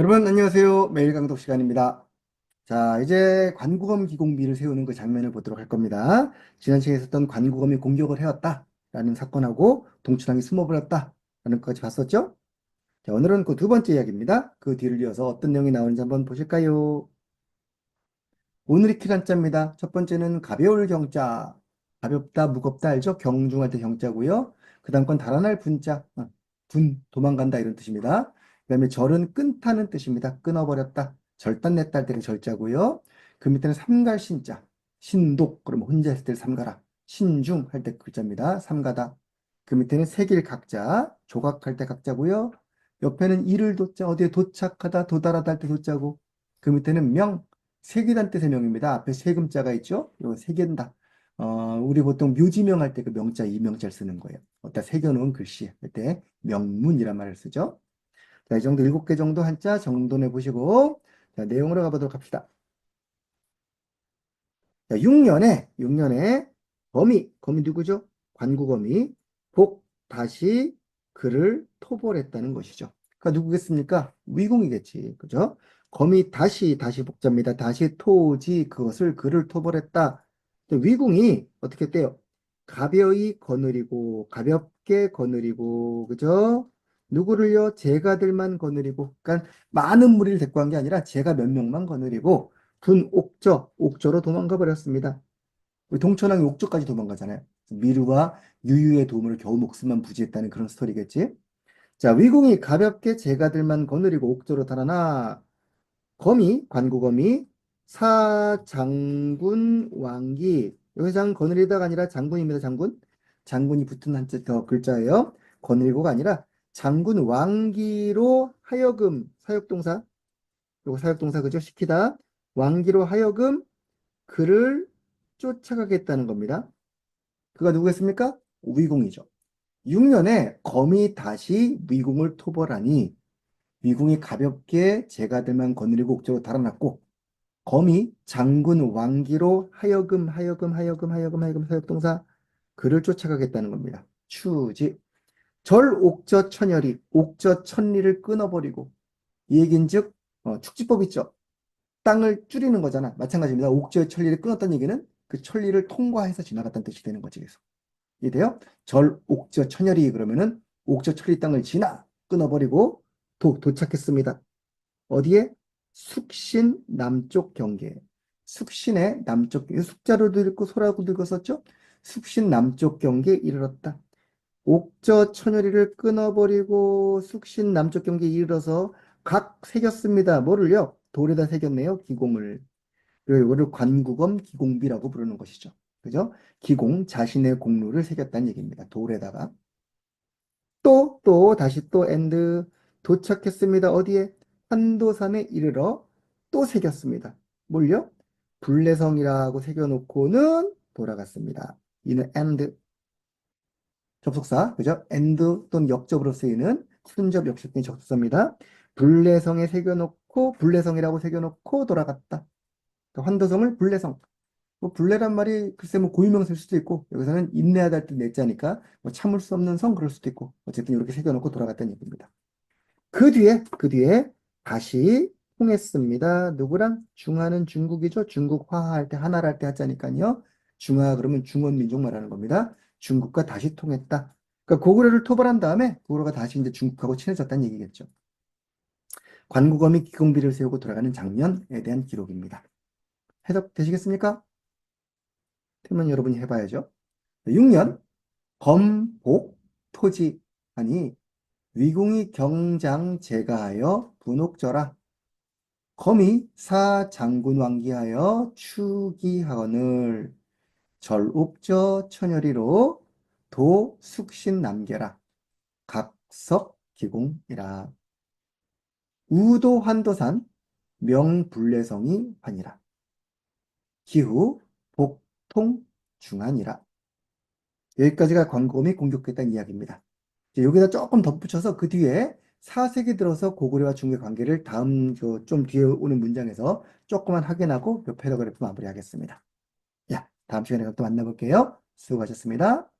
여러분 안녕하세요. 매일 강독 시간입니다. 자, 이제 관구검 기공비를 세우는 그 장면을 보도록 할 겁니다. 지난 시간에 있었던 관구검이 공격을 해왔다 라는 사건하고 동춘왕이 숨어버렸다 라는 것까지 봤었죠? 자, 오늘은 그 두 번째 이야기입니다. 그 뒤를 이어서 어떤 내용이 나오는지 한번 보실까요? 오늘의 키란자입니다. 첫 번째는 가벼울 경자. 가볍다, 무겁다 알죠? 경중할 때 경자고요. 그 다음 건 달아날 분자. 어, 분, 도망간다 이런 뜻입니다. 그 다음에 절은 끊다는 뜻입니다. 끊어버렸다. 절단냈다 할 때는 절자고요. 그 밑에는 삼갈신자. 신독, 그러면 혼자 있을 때 삼가라. 신중 할 때 글자입니다. 삼가다. 그 밑에는 세길 각자. 조각할 때 각자고요. 옆에는 이를 도자, 어디에 도착하다, 도달하다 할 때 도자고. 그 밑에는 명, 세기란 뜻의 명입니다. 앞에 세금자가 있죠? 이거 세견다. 어, 우리 보통 묘지명 할 때 그 명자, 이명자를 쓰는 거예요. 어디다 새겨놓은 글씨 할 때 명문이란 말을 쓰죠. 자, 이 정도 일곱 개 정도 한자 정돈해 보시고, 자, 내용으로 가보도록 합시다. 자, 6년에, 6년에 거미, 거미 누구죠? 관구거미, 복, 다시 그를 토벌했다는 것이죠. 그러니까 누구겠습니까? 위공이겠지. 그죠? 거미 다시, 다시 복자입니다. 다시 토지 그것을 그를 토벌했다. 위공이 어떻게 떼요? 가벼이 거느리고, 가볍게 거느리고, 그죠? 누구를요? 제가들만 거느리고, 그러니까 많은 무리를 데리고 간 게 아니라 제가 몇 명만 거느리고, 둔 옥저, 옥저로 도망가 버렸습니다. 동천왕이 옥저까지 도망가잖아요. 미르와 유유의 도움으로 겨우 목숨만 부지했다는 그런 스토리겠지. 자, 위공이 가볍게 제가들만 거느리고 옥저로 달아나, 거미, 관구거미, 사장군 왕기, 여기서 거느리다가 아니라 장군입니다, 장군. 장군이 붙은 한자 더 글자예요. 거느리고가 아니라 장군 왕기로 하여금 사역동사 요거 사역동사 그죠? 시키다 왕기로 하여금 그를 쫓아가겠다는 겁니다. 그가 누구겠습니까? 위공이죠. 6년에 검이 다시 위공을 토벌하니 위공이 가볍게 제가들만 거느리고 옥저로 달아났고 검이 장군 왕기로 하여금 하여금 하여금 하여금 하여금 사역동사 그를 쫓아가겠다는 겁니다. 추지 절 옥저 천열이 옥저 천리를 끊어버리고 이 얘긴즉 어, 축지법 있죠. 땅을 줄이는 거잖아. 마찬가지입니다. 옥저 천리를 끊었다는 얘기는 그 천리를 통과해서 지나갔다는 뜻이 되는 거지. 그래서 이해돼요? 절 옥저 천열이 그러면은 옥저 천리 땅을 지나 끊어버리고 도 도착했습니다. 어디에? 숙신 남쪽 경계. 숙신의 남쪽 숙자로도 읽고 소라고도 읽었었죠? 숙신 남쪽 경계에 이르렀다. 옥저 천여리를 끊어버리고 숙신 남쪽 경계에 이르러서 각 새겼습니다. 뭐를요? 돌에다 새겼네요. 기공을. 그리고 이거를 관구검 기공비라고 부르는 것이죠. 그죠? 기공, 자신의 공로를 새겼다는 얘기입니다. 돌에다가. 또, 또, 다시 또, 엔드, 도착했습니다. 어디에? 한도산에 이르러 또 새겼습니다. 뭘요? 불내성이라고 새겨놓고는 돌아갔습니다. 이는 and 접속사, 그죠? and 또는 역접으로 쓰이는 순접 역접된 접속사입니다. 불내성에 새겨놓고 불내성이라고 새겨놓고 돌아갔다. 그러니까 환도성을 불내성. 뭐 불내란 말이 글쎄 뭐 고유명사일 수도 있고 여기서는 인내하다 할때 내자니까 뭐 참을 수 없는 성 그럴 수도 있고 어쨌든 이렇게 새겨놓고 돌아갔다는 얘기입니다. 그 뒤에 그 뒤에 다시 통했습니다. 누구랑? 중화는 중국이죠. 중국 화할 때 하나를 할 때 하자니까요. 중화 그러면 중원 민족 말하는 겁니다. 중국과 다시 통했다. 그러니까 고구려를 토벌한 다음에 고구려가 다시 이제 중국하고 친해졌다는 얘기겠죠. 관구검이 기공비를 세우고 돌아가는 장면에 대한 기록입니다. 해석 되시겠습니까? 되면 여러분이 해봐야죠. 6년 검복 토지 아니 위궁이 경장 제가하여 분옥절하 검이 사 장군 왕기하여 추기하거늘 절옥저 천여리로 도 숙신 남계라 각석 기공이라 우도 환도산 명불례성이 환이라 기후 복통 중한이라 여기까지가 광고음이 공격했다는 이야기입니다. 여기다 조금 덧붙여서 그 뒤에 4세기 들어서 고구려와 중국의 관계를 다음 좀 뒤에 오는 문장에서 조금만 확인하고 몇 패러그래프 마무리하겠습니다. 야, 다음 시간에 또 만나볼게요. 수고하셨습니다.